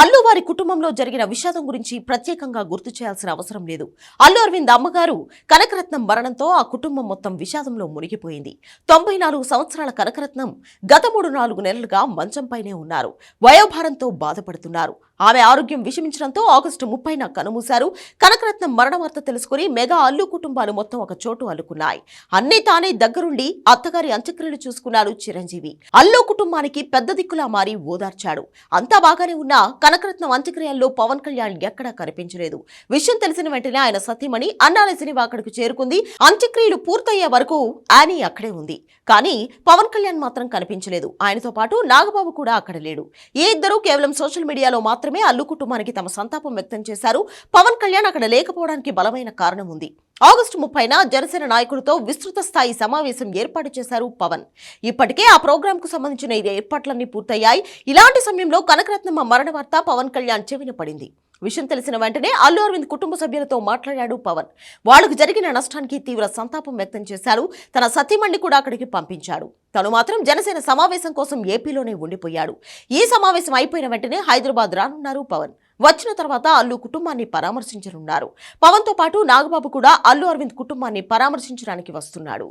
అల్లు వారి కుటుంబంలో జరిగిన విషాదం గురించి ప్రత్యేకంగా గుర్తు చేయాల్సిన అవసరం లేదు. అల్లు అరవింద్ అమ్మగారు కనకరత్నం మరణంతో ఆ కుటుంబం మొత్తం విషాదంలో మునిగిపోయింది. తొంభై నాలుగు సంవత్సరాల కనకరత్నం గత మూడు నాలుగు నెలలుగా మంచంపైనే ఉన్నారు. వయోభారంతో బాధపడుతున్నారు. ఆమె ఆరోగ్యం విషమించడంతో ఆగస్టు ముప్పైన కనుమూశారు. కనకరత్నం మరణ వార్త తెలుసుకుని మెగా అల్లు కుటుంబాలు మొత్తం ఒక చోటు అల్లుకున్నాయి. అన్నీ తానే దగ్గరుండి అత్తగారి అంత్యక్రియలు చూసుకున్నారు చిరంజీవి. అల్లు కుటుంబానికి పెద్ద దిక్కులా మారి ఓదార్చాడు. అంతా బాగానే ఉన్నా కనకరత్నం అంత్యక్రియల్లో పవన్ కళ్యాణ్ ఎక్కడా కనిపించలేదు. విషయం తెలిసిన వెంటనే ఆయన సతీమణి అన్నాల సినిమా అక్కడికి చేరుకుంది. అంత్యక్రియలు పూర్తయ్యే వరకు యానీ అక్కడే ఉంది. కానీ పవన్ కళ్యాణ్ మాత్రం కనిపించలేదు. ఆయనతో పాటు నాగబాబు కూడా అక్కడ లేడు. ఈ ఇద్దరూ కేవలం సోషల్ మీడియాలో మాత్రం మాత్రమే అల్లు కుటుంబానికి తమ సంతాపం వ్యక్తం చేశారు. పవన్ కళ్యాణ్ అక్కడ లేకపోవడానికి బలమైన కారణం ఉంది. ఆగస్టు ముప్పైన జనసేన నాయకులతో విస్తృత స్థాయి సమావేశం ఏర్పాటు చేశారు పవన్. ఇప్పటికే ఆ ప్రోగ్రామ్కు సంబంధించిన ఏర్పాట్లన్నీ పూర్తయ్యాయి. ఇలాంటి సమయంలో కనకరత్నమ్మ మరణ వార్త పవన్ కళ్యాణ్ చెవిన పడింది. విషయం తెలిసిన వెంటనే అల్లు అరవింద్ కుటుంబ సభ్యులతో మాట్లాడాడు పవన్. వాళ్ళకు జరిగిన నష్టానికి తీవ్ర సంతాపం వ్యక్తం చేశారు. తన సతీమణ్ణి కూడా అక్కడికి పంపించాడు. తను మాత్రం జనసేన సమావేశం కోసం ఏపీలోనే ఉండిపోయాడు. ఈ సమావేశం అయిపోయిన వెంటనే హైదరాబాద్ రానున్నారు పవన్. వచ్చిన తర్వాత అల్లు కుటుంబాన్ని పరామర్శించనున్నారు. పవన్తో పాటు నాగబాబు కూడా అల్లు అరవింద్ కుటుంబాన్ని పరామర్శించడానికి వస్తున్నాడు.